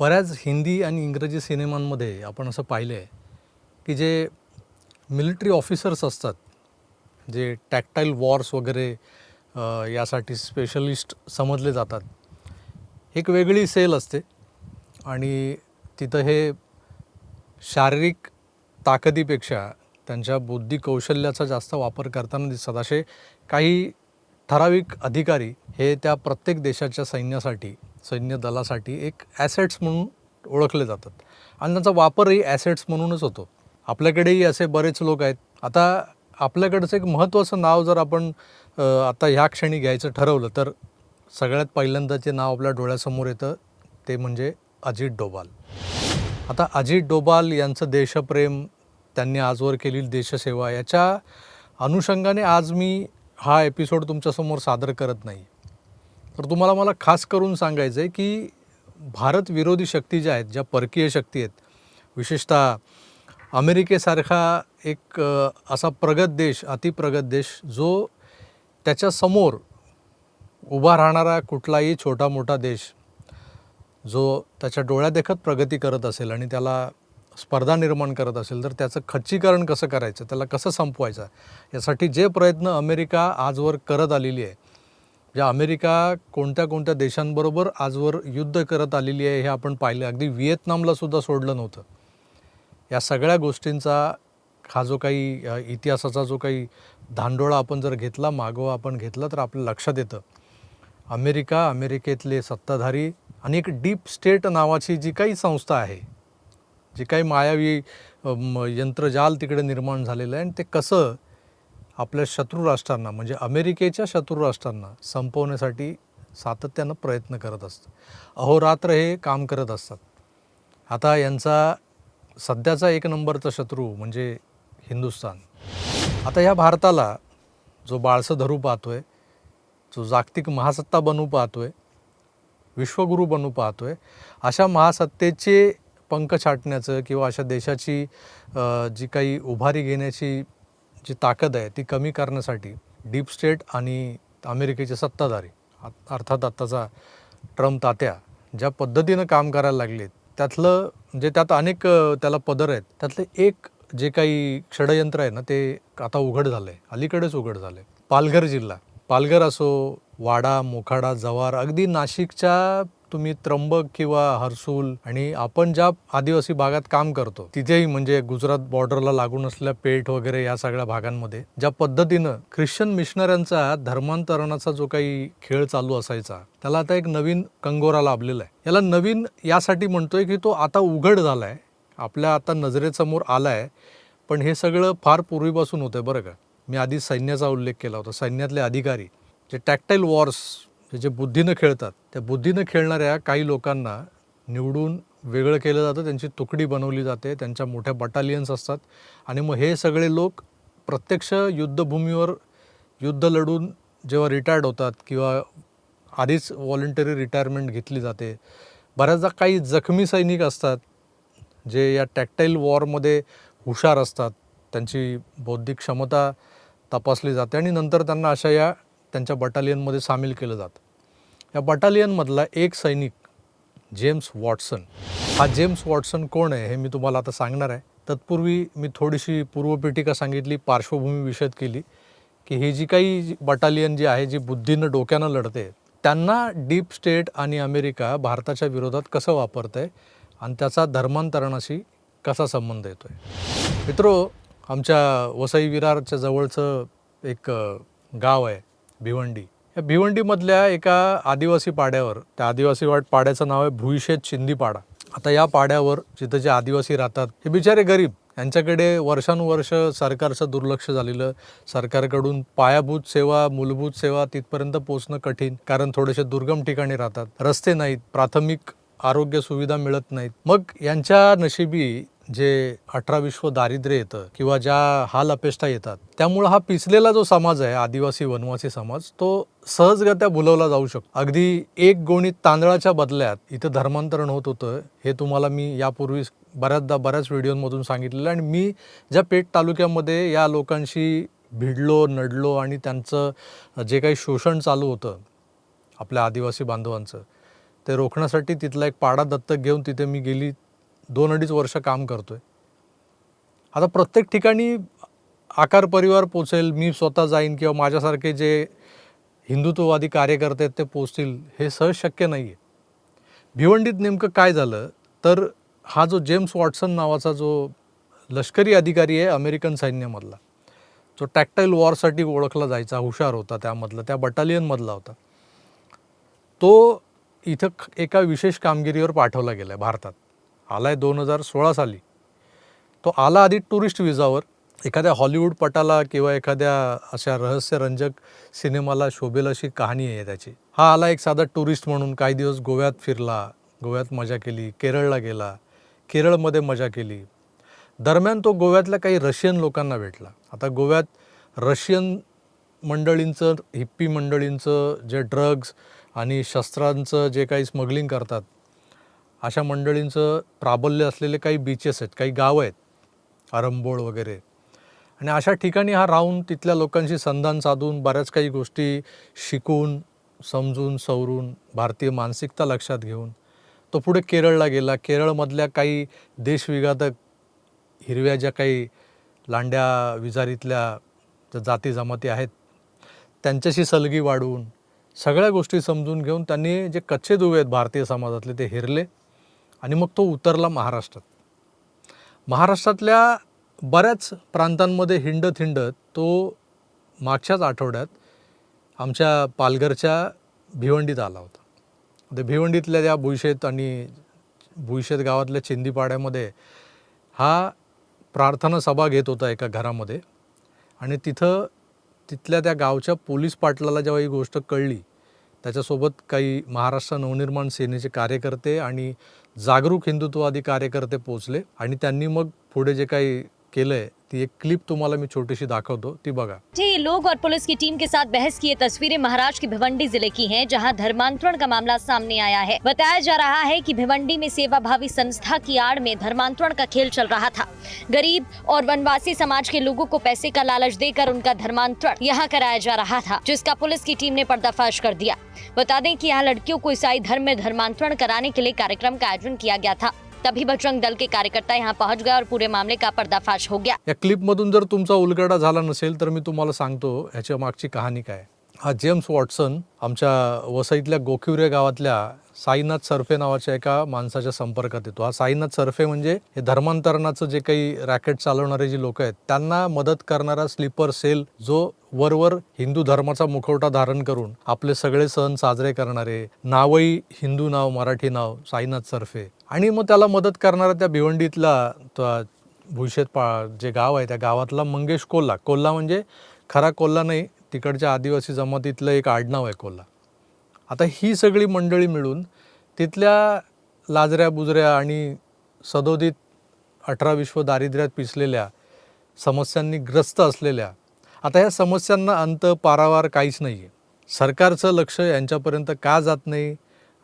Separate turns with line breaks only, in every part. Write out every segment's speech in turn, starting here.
बऱ्याच हिंदी आणि इंग्रजी सिनेमांमध्ये आपण असं पाहिलं आहे की जे मिलिटरी ऑफिसर्स असतात जे टॅक्टाईल वॉर्स वगैरे यासाठी स्पेशलिस्ट समजले जातात. एक वेगळी सेल असते आणि तिथं हे शारीरिक ताकदीपेक्षा त्यांच्या बुद्धी कौशल्याचा जास्त वापर करताना दिसतात. असे काही ठराविक अधिकारी हे त्या प्रत्येक देशाच्या सैन्यासाठी सैन्य दलासाठी एक ॲसेट्स म्हणून ओळखले जातात. आणि त्यांचा वापरही ॲसेट्स म्हणूनच होतो. आपल्याकडेही असे बरेच लोक आहेत. आता आपल्याकडचं एक महत्त्वाचं नाव जर आपण आता ह्या क्षणी घ्यायचं ठरवलं तर सगळ्यात पहिल्यांदा जे नाव आपल्या डोळ्यासमोर येतं ते म्हणजे अजित डोबाल आता अजित डोबाल यांचं देशप्रेम त्यांनी आजवर केलेली देशसेवा याच्या अनुषंगाने आज मी हा एपिसोड तुमच्यासमोर सादर करत नाही. तर तुम्हाला मला खास करून सांगायचं आहे की भारत विरोधी शक्ती ज्या आहेत ज्या परकीय शक्ती आहेत विशेषतः अमेरिकेसारखा एक असा प्रगत देश अतिप्रगत देश जो त्याच्यासमोर उभा राहणारा कुठलाही छोटा मोठा देश जो त्याच्या डोळ्यादेखत प्रगती करत असेल आणि त्याला स्पर्धा निर्माण करत असेल तर त्याचं खच्चीकरण कसं करायचं? त्याला कसं संपवायचं? यासाठी जे प्रयत्न अमेरिका आजवर करत आलेली आहे ज्या अमेरिका कोणत्या कोणत्या देशांबरोबर आजवर युद्ध करत आलेली आहे हे आपण पाहिलं. अगदी व्हिएतनामला सुद्धा सोडलं नव्हतं. या सगळ्या गोष्टींचा हा जो काही इतिहासाचा जो काही धांडोळा आपण जर घेतला मागोवा आपण घेतला तर आपल्या लक्षात येतं. अमेरिका अमेरिकेतले सत्ताधारी आणि एक डीप स्टेट नावाची जी काही संस्था आहे जे काही मायावी म, यंत्रजाल तिकडे निर्माण झालेलं आहे आणि ते कसं आपल्या शत्रू राष्ट्रांना म्हणजे अमेरिकेच्या शत्रू राष्ट्रांना संपवण्यासाठी सातत्यानं प्रयत्न करत असतं. अहोरात्र हे काम करत असतात. आता यांचा सध्याचा एक नंबरचा शत्रू म्हणजे हिंदुस्तान आता ह्या भारताला जो बाळसं धरू पाहतो आहे जो जागतिक महासत्ता बनू पाहतो आहे विश्वगुरू बनू पाहतो आहे अशा महासत्तेचे पंख छाटण्याचं किंवा अशा देशाची जी काही उभारी घेण्याची जी ताकद आहे ती कमी करण्यासाठी डीप स्टेट आणि अमेरिकेचे सत्ताधारी अर्थात आत्ताचा ट्रम्प तात्या ज्या पद्धतीनं काम करायला लागलेत त्यातलं म्हणजे त्यात अनेक त्याला पदर आहेत त्यातलं एक जे काही षडयंत्र आहे ना ते आता उघड झालं आहे अलीकडेच उघड झालं आहे पालघर जिल्हा पालघर असो वाडा मोखाडा जव्हार अगदी नाशिकच्या तुम्ही त्र्यंबक किंवा हर्सूल आणि आपण ज्या आदिवासी भागात काम करतो तिथेही म्हणजे गुजरात बॉर्डरला लागून असलेल्या पेठ वगैरे या सगळ्या भागांमध्ये ज्या पद्धतीनं ख्रिश्चन मिशनऱ्यांचा धर्मांतरणाचा जो काही खेळ चालू असायचा त्याला आता एक नवीन कंगोरा लाभलेला आहे. याला नवीन यासाठी म्हणतोय की तो आता उघड झालाय आपल्या आता नजरेसमोर आलाय पण हे सगळं फार पूर्वीपासून होतं बरं का. मी आधी सैन्याचा उल्लेख केला होता सैन्यातले अधिकारी जे टॅक्टाईल वॉर्स जे बुद्धीनं खेळतात त्या बुद्धीनं खेळणाऱ्या काही लोकांना निवडून वेगळं केलं जातं त्यांची तुकडी बनवली जाते त्यांच्या मोठ्या बटालियन्स असतात आणि मग हे सगळे लोक प्रत्यक्ष युद्धभूमीवर युद्ध लढून जेव्हा रिटायर्ड होतात किंवा आधीच व्हॉलेंटरी रिटायरमेंट घेतली जाते बऱ्याचदा काही जखमी सैनिक असतात जे या टॅक्टाईल वॉरमध्ये हुशार असतात त्यांची बौद्धिक क्षमता तपासली जाते आणि नंतर त्यांना अशा या त्यांच्या बटालियनमध्ये सामील केलं जातं. या बटालियनमधला एक सैनिक जेम्स वॉटसन. हा जेम्स वॉटसन कोण आहे हे मी तुम्हाला आता सांगणार आहे. तत्पूर्वी मी थोडीशी पूर्वपीठिका सांगितली पार्श्वभूमी विषद केली की ही जी काही बटालियन जी आहे जी बुद्धीनं डोक्यानं लढते त्यांना डीप स्टेट आणि अमेरिका भारताच्या विरोधात कसं वापरत आहे आणि त्याचा धर्मांतरणाशी कसा संबंध येतो आहे मित्रो आमच्या वसई विरारच्या जवळचं एक गाव आहे. भिवंडी. या भिवंडीमधल्या एका आदिवासी पाड्यावर त्या आदिवासी वाट पाड्याचं नाव आहे भुईशेत शिंदी पाडा आता या पाड्यावर जिथं जे आदिवासी राहतात हे बिचारे गरीब. यांच्याकडे वर्षानुवर्ष सरकारचं दुर्लक्ष झालेलं सरकारकडून पायाभूत सेवा मूलभूत सेवा तिथपर्यंत पोहोचणं कठीण कारण थोडेसे दुर्गम ठिकाणी राहतात. रस्ते नाहीत प्राथमिक आरोग्य सुविधा मिळत नाहीत. मग यांच्या नशिबी जे अठरा विश्व दारिद्र्य येतं किंवा ज्या हाल अपेष्टा येतात त्यामुळं हा पिचलेला जो समाज आहे आदिवासी वनवासी समाज तो सहजगत्या भुलवला जाऊ शकतो. अगदी एक गोणीत तांदळाच्या बदल्यात इथं धर्मांतरण होत होतं हे तुम्हाला मी यापूर्वी बऱ्याचदा बऱ्याच व्हिडिओमधून सांगितलेलं आहे. आणि मी ज्या पेठ तालुक्यामध्ये या लोकांशी भिडलो नडलो आणि त्यांचं जे काही शोषण चालू होतं आपल्या आदिवासी बांधवांचं ते रोखण्यासाठी तिथला एक पाडा दत्तक घेऊन तिथे मी गेली. दोन अडीच वर्ष काम करतोय. आता प्रत्येक ठिकाणी आकार परिवार पोचेल मी स्वतः जाईन किंवा माझ्यासारखे जे हिंदुत्ववादी कार्यकर्ते आहेत ते पोचतील हे सहज शक्य नाही आहे भिवंडीत नेमकं काय झालं? तर हा जो जेम्स वॉटसन नावाचा जो लष्करी अधिकारी आहे अमेरिकन सैन्यामधला जो टॅक्टाईल वॉरसाठी ओळखला जायचा हुशार होता त्यामधला त्या बटालियनमधला होता तो इथं एका विशेष कामगिरीवर पाठवला गेला आहे भारतात. आला आहे दोन हजार सोळा साली. तो आला आधी टुरिस्ट विजावर एखाद्या हॉलिवूड पटाला किंवा एखाद्या अशा रहस्यरंजक सिनेमाला शोभेल अशी कहाणी आहे त्याची. हा आला एक साधा टुरिस्ट म्हणून. काही दिवस गोव्यात फिरला गोव्यात मजा केली केरळला गेला केरळमध्ये मजा केली. दरम्यान तो गोव्यातल्या काही रशियन लोकांना भेटला. आता गोव्यात रशियन मंडळींचं हिप्पी मंडळींचं जे ड्रग्ज आणि शस्त्रांचं जे काही स्मगलिंग करतात अशा मंडळींचं प्राबल्य असलेले काही बीचेस आहेत काही गावं आहेत आरंबोळ वगैरे. आणि अशा ठिकाणी हा राहून तिथल्या लोकांशी संधान साधून बऱ्याच काही गोष्टी शिकून समजून सवरून भारतीय मानसिकता लक्षात घेऊन तो पुढे केरळला गेला. केरळमधल्या काही देशविघातक हिरव्या ज्या काही लांड्या विजारीतल्या ज्या जाती जमाती आहेत त्यांच्याशी सलगी वाढवून सगळ्या गोष्टी समजून घेऊन त्यांनी जे कच्चे दुवे आहेत भारतीय समाजातले ते हिरले. आणि मग तो उतरला महाराष्ट्रात. महाराष्ट्रातल्या बऱ्याच प्रांतांमध्ये हिंडत हिंडत तो मागच्याच आठवड्यात आमच्या पालघरच्या भिवंडीत आला होता. ते भिवंडीतल्या त्या भुईशेत आणि भुईशेत गावातल्या चिंदीपाड्यामध्ये हा प्रार्थना सभा घेत होता एका घरामध्ये आणि तिथं तिथल्या त्या गावच्या पोलीस पाटलाला जेव्हा ही गोष्ट कळली त्याच्यासोबत काही महाराष्ट्र नवनिर्माण सेनेचे कार्यकर्ते आणि जागरूक हिंदुत्ववादी कार्यकर्ते पोचले आणि त्यांनी मग पुढे जे काही केलं आहे ती एक क्लिप तुम्हाला मी छोटीशी दाखवतो, ती बघा.
लोग और पुलिस की टीम के साथ बहस की ये तस्वीरें महाराष्ट्र के भिवंडी ज़िले की हैं, जहाँ धर्मांतरण का मामला सामने आया है। बताया जा रहा है कि भिवंडी में सेवा भावी संस्था की आड़ में धर्मांतरण का खेल चल रहा था। गरीब और वनवासी समाज के लोगों को पैसे का लालच देकर उनका धर्मांतरण यहाँ कराया जा रहा था, जिसका पुलिस की टीम ने पर्दाफाश कर दिया। बता दें कि यहाँ लड़कियों को ईसाई धर्म में धर्मांतरण कराने के लिए कार्यक्रम का आयोजन किया गया था। तभी बजरंग दल के कार्यकर्ता यहाँ पहुंच गए और पूरे मामले का पर्दाफाश हो गया।
या क्लिपमधून जर तुमचा उलगडा झाला नसेल तर मी तुम्हाला सांगतो ह्याच्या मागची कहाणी काय हा जेम्स वॉटसन आमच्या वसईतल्या गोखिवरे गावातल्या साईनाथ सरफे नावाच्या एका माणसाच्या संपर्कात येतो. हा साईनाथ सरफे म्हणजे हे धर्मांतरणाचं जे काही रॅकेट चालवणारे जे लोक आहेत त्यांना मदत करणारा स्लीपर सेल जो वरवर हिंदू धर्माचा मुखवटा धारण करून आपले सगळे सण साजरे करणारे नावही हिंदू नाव मराठी नाव साईनाथ सरफे आणि मग त्याला मदत करणारा त्या भिवंडीतला भुशेत भुईशेत पा जे गाव आहे त्या गावातला मंगेश कोल्हा. कोल्हा म्हणजे खरा कोल्हा नाही तिकडच्या आदिवासी जमातीतलं एक आडनाव आहे कोल्हा. आता ही सगळी मंडळी मिळून तिथल्या लाजऱ्या बुजऱ्या आणि सदोदित अठरा विश्व दारिद्र्यात पिसलेल्या समस्यांनी ग्रस्त असलेल्या आता ह्या समस्यांना अंत पारावार काहीच नाही आहे सरकारचं लक्ष यांच्यापर्यंत का जात नाही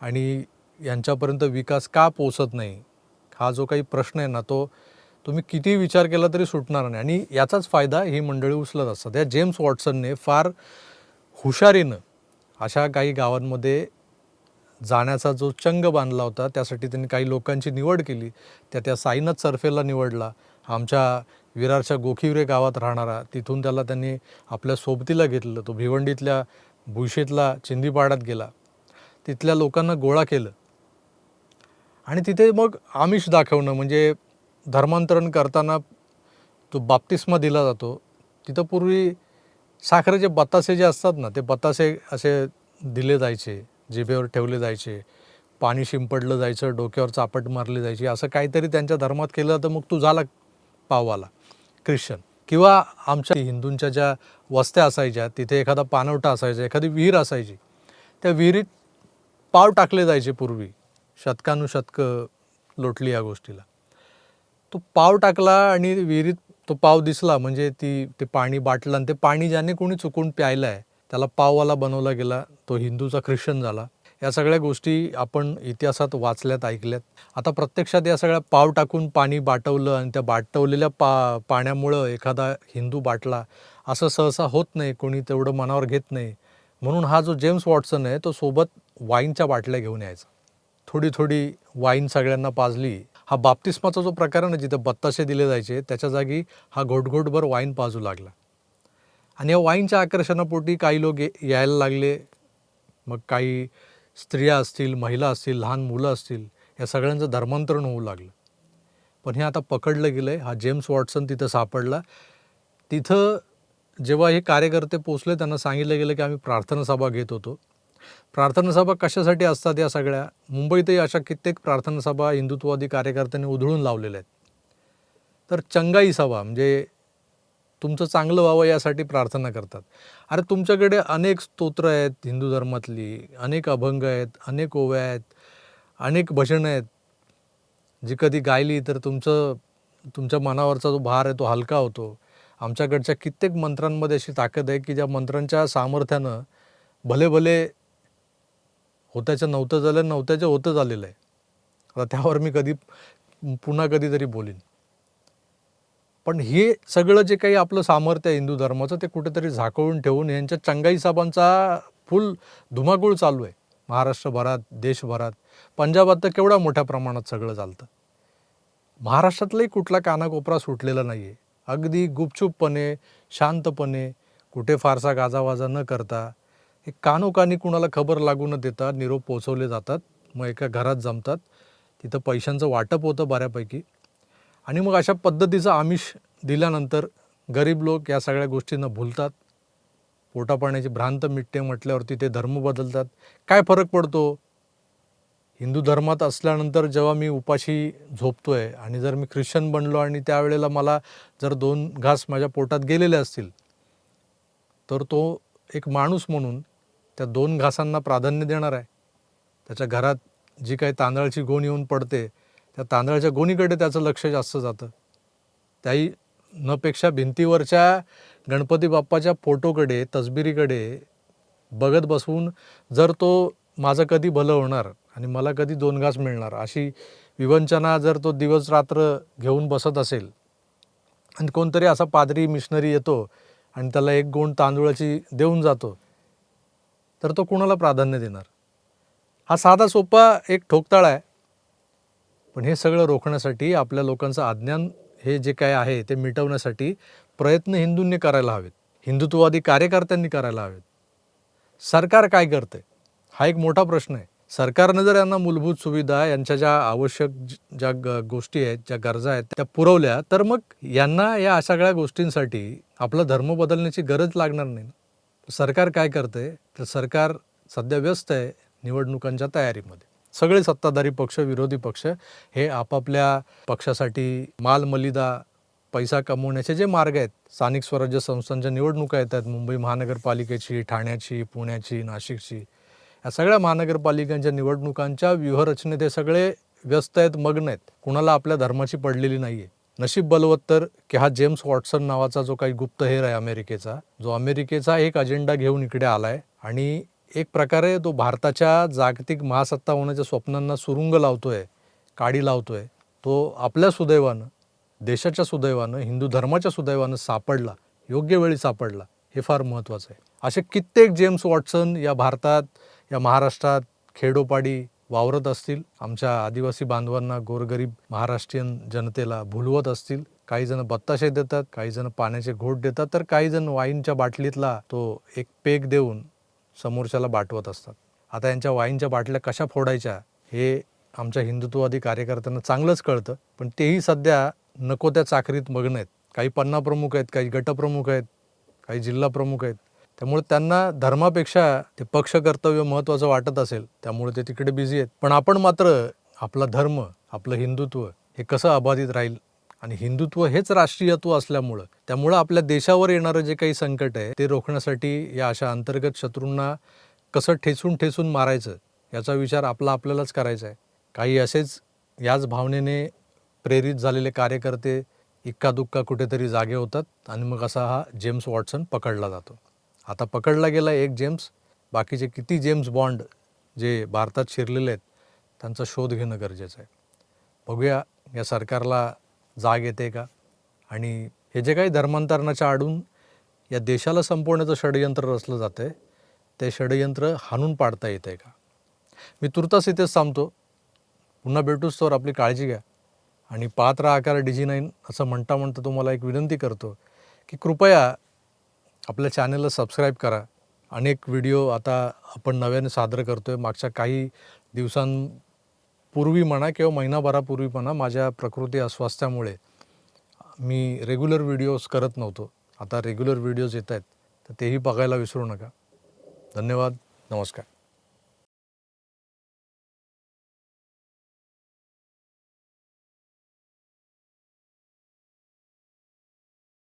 आणि यांच्यापर्यंत विकास का पोचत नाही? हा जो काही प्रश्न आहे ना तो तुम्ही किती विचार केला तरी सुटणार नाही. आणि याचाच फायदा ही मंडळी उचलत असतात. या जेम्स वॉटसनने फार हुशारीनं अशा काही गावांमध्ये जाण्याचा जो चंग बांधला होता त्यासाठी त्यांनी काही लोकांची निवड केली. त्या त्या साईनाथ सरफेला निवडला. आमच्या विरारच्या गोखिवरे गावात राहणारा तिथून त्याला त्यांनी आपल्या सोबतीला घेतलं. तो भिवंडीतल्या भुईशेतला चिंदीपाड्यात गेला. तिथल्या लोकांना गोळा केलं. आणि तिथे मग आमिष दाखवणं म्हणजे धर्मांतरण करताना तो बाप्तिस्मा दिला जातो. तिथं पूर्वी साखरेचे बतासे जे असतात ना ते बतासे असे दिले जायचे जिभेवर ठेवले जायचे. पाणी शिंपडलं जायचं डोक्यावर चापट मारली जायची. असं काहीतरी त्यांच्या धर्मात केलं जातं मग तू झाला पाववाला ख्रिश्चन. किंवा आमच्या हिंदूंच्या ज्या वस्त्या असायच्या तिथे एखादा पानवटा असायचा एखादी विहीर असायची. त्या विहिरीत पाव टाकले जायचे पूर्वी. शतकानुशतकं लोटली या गोष्टीला. तो पाव टाकला आणि विहिरीत तो पाव दिसला म्हणजे ती ते पाणी बाटलं आणि ते पाणी ज्याने कोणी चुकून प्यायलं आहे त्याला पाववाला बनवला गेला तो हिंदूचा ख्रिश्चन झाला. या सगळ्या गोष्टी आपण इतिहासात वाचल्यात ऐकल्यात. आता प्रत्यक्षात या सगळ्या पाव टाकून पाणी बाटवलं आणि त्या बाटवलेल्या पा पाण्यामुळं एखादा हिंदू बाटला असं सहसा होत नाही कोणी तेवढं मनावर घेत नाही. म्हणून हा जो जेम्स वॉटसन आहे तो सोबत वाईनच्या बाटल्या घेऊन यायचा. थोडी थोडी वाईन सगळ्यांना पाजली. हा बाप्तिस्माचा जो प्रकार आहे ना जिथं बत्ताशे दिले जायचे त्याच्या जागी हा घोटघोटभर वाईन पाजू लागला. आणि या वाईनच्या आकर्षणापोटी काही लोक यायला लागले. मग काही स्त्रिया असतील महिला असतील लहान मुलं असतील या सगळ्यांचं धर्मांतरण होऊ लागलं. पण हे आता पकडलं गेलं आहे हा जेम्स वॉटसन तिथं सापडला. तिथं जेव्हा हे कार्यकर्ते पोचले त्यांना सांगितलं गेलं की आम्ही प्रार्थना सभा घेत होतो. प्रार्थना सभा कशासाठी असतात या सगळ्या? मुंबईतही अशा कित्येक प्रार्थना सभा हिंदुत्ववादी कार्यकर्त्यांनी उधळून लावलेल्या आहेत. तर चंगाई सभा म्हणजे तुमचं चांगलं व्हावं यासाठी प्रार्थना करतात. अरे तुमच्याकडे अनेक स्तोत्र आहेत हिंदू धर्मातली अनेक अभंग आहेत अनेक ओव्या आहेत अनेक भजनं आहेत. जी कधी गायली तर तुमचं तुमच्या मनावरचा जो भार आहे तो हलका होतो. आमच्याकडच्या कित्येक मंत्रांमध्ये अशी ताकद आहे की ज्या मंत्रांच्या सामर्थ्यानं भले भले होत्याचं नव्हतं झालं नव्हत्याचं होतं झालेलं आहे. आता त्यावर मी कधी पुन्हा कधीतरी बोलीन. पण हे सगळं जे काही आपलं सामर्थ्य आहे हिंदू धर्माचं ते कुठेतरी झाकळून ठेवून यांच्या चंगाई साहेबांचा फुल धुमाकूळ चालू आहे. महाराष्ट्रभरात देशभरात पंजाबात तर केवढ्या मोठ्या प्रमाणात सगळं चालतं. महाराष्ट्रातलाही कुठला कानाकोपरा सुटलेला नाही आहे अगदी गुपचूपपणे शांतपणे कुठे फारसा गाजावाजा न करता हे कानोकानी कुणाला खबर लागू न देता निरोप पोचवले जातात. मग एका घरात जमतात. तिथं पैशांचं वाटप होतं बऱ्यापैकी. आणि मग अशा पद्धतीचं आमिष दिल्यानंतर गरीब लोक या सगळ्या गोष्टींना भुलतात. पोटापाण्याची भ्रांत मिटते म्हटल्यावरती ते धर्म बदलतात. काय फरक पडतो? हिंदू धर्मात असल्यानंतर जेव्हा मी उपाशी झोपतोय आणि जर मी ख्रिश्चन बनलो आणि त्यावेळेला मला जर दोन घास माझ्या पोटात गेलेले असतील तर तो एक माणूस म्हणून त्या दोन घासांना प्राधान्य देणार आहे. त्याच्या घरात जी काही तांदळाची गोण येऊन पडते त्या तांदळाच्या गोणीकडे त्याचं लक्ष जास्त जातं. त्याही नपेक्षा भिंतीवरच्या गणपती बाप्पाच्या फोटोकडे तसबिरीकडे बघत बसवून जर तो माझं कधी भलं होणार आणि मला कधी दोन घास मिळणार अशी विवंचना जर तो दिवस रात्र घेऊन बसत असेल आणि कोणतरी असा पादरी मिशनरी येतो आणि त्याला एक गुण तांदूळाची देऊन जातो तर तो कुणाला प्राधान्य देणार? हा साधा सोपा एक ठोकताळा आहे. पण हे सगळं रोखण्यासाठी आपल्या लोकांचं अज्ञान हे जे काय आहे ते मिटवण्यासाठी प्रयत्न हिंदूंनी करायला हवेत. हिंदुत्ववादी कार्यकर्त्यांनी करायला हवेत. सरकार काय करते हा एक मोठा प्रश्न आहे. सरकारनं जर यांना मूलभूत सुविधा यांच्या ज्या आवश्यक ज- ज्या ग- गोष्टी आहेत ज्या गरजा आहेत त्या पुरवल्या तर मग यांना या सगळ्या गोष्टींसाठी आपला धर्म बदलण्याची गरज लागणार नाही ना? सरकार काय करते तर सरकार सध्या व्यस्त आहे निवडणुकांच्या तयारीमध्ये. सगळे सत्ताधारी पक्ष विरोधी पक्ष हे आपापल्या पक्षासाठी मालमलिदा पैसा कमवण्याचे जे मार्ग आहेत स्थानिक स्वराज्य संस्थांच्या निवडणुका येत आहेत मुंबई महानगरपालिकेची ठाण्याची पुण्याची नाशिकची या सगळ्या महानगरपालिकांच्या निवडणुकांच्या व्यूहरचनेत हे सगळे व्यस्त आहेत मग्न आहेत. कुणाला आपल्या धर्माची पडलेली नाही आहे नशीब बलवत्तर की हा जेम्स वॉटसन नावाचा जो काही गुप्तहेर आहे अमेरिकेचा जो अमेरिकेचा एक अजेंडा घेऊन इकडे आलाय आणि एक प्रकारे तो भारताच्या जागतिक महासत्ता होण्याच्या स्वप्नांना सुरुंग लावतोय काडी लावतोय तो आपल्या सुदैवानं देशाच्या सुदैवानं हिंदू धर्माच्या सुदैवानं सापडला योग्य वेळी सापडला हे फार महत्त्वाचं आहे. असे कित्येक जेम्स वॉटसन या भारतात या महाराष्ट्रात खेडोपाडी वावरत असतील आमच्या आदिवासी बांधवांना गोरगरीब महाराष्ट्रीयन जनतेला भुलवत असतील काही जण बत्ताशे देतात काही जण पाण्याचे घोट देतात तर काही जण वाईनच्या बाटलीतला तो एक पेग देऊन समोरच्याला बाटवत असतात. आता यांच्या वाईनच्या बाटल्या कशा फोडायच्या हे आमच्या हिंदुत्ववादी कार्यकर्त्यांना चांगलंच कळतं पण तेही सध्या नको त्या चाकरीत मग्न आहेत. काही पन्ना प्रमुख आहेत काही गटप्रमुख आहेत काही जिल्हा प्रमुख आहेत. त्यामुळे त्यांना धर्मापेक्षा ते पक्ष कर्तव्य महत्त्वाचं वाटत असेल त्यामुळे ते तिकडे बिझी आहेत. पण आपण मात्र आपला धर्म आपलं हिंदुत्व हे कसं अबाधित राहील? आणि हिंदुत्व हेच राष्ट्रीयत्व असल्यामुळं त्यामुळं आपल्या देशावर येणारं जे काही संकट आहे ते रोखण्यासाठी या अशा अंतर्गत शत्रूंना कसं ठेचून ठेचून मारायचं याचा विचार आपला आपल्यालाच करायचा आहे. काही असेच याच भावनेने प्रेरित झालेले कार्यकर्ते इक्कादुक्का कुठेतरी जागे होतात आणि मग असा हा जेम्स वॉटसन पकडला जातो. आता पकडला गेला एक जेम्स. बाकीचे किती जेम्स बॉन्ड जे भारतात शिरलेले आहेत त्यांचा शोध घेणं गरजेचं आहे. बघूया या सरकारला जाग येते का? आणि हे जे काही धर्मांतरणाच्या आडून या देशाला संपवण्याचं षडयंत्र रचलं जातं आहे ते षडयंत्र हाणून पाडता येतं आहे का? मी तुर्तास इथेच थांबतो. पुन्हा भेटूच तर आपली काळजी घ्या. आणि पात्र आकार डिजी नाईन असं म्हणता म्हणता तुम्हाला एक विनंती करतो की कृपया आपल्या चॅनलला सबस्क्राईब करा. अनेक व्हिडिओ आता आपण नव्याने सादर करतो आहे मागच्या काही दिवसांपूर्वी म्हणा किंवा महिनाभरापूर्वी म्हणा माझ्या प्रकृती अस्वास्थ्यामुळे मी रेग्युलर व्हिडिओज करत नव्हतो. आता रेग्युलर व्हिडिओज येत आहेत. तर तेही बघायला विसरू नका. धन्यवाद. नमस्कार.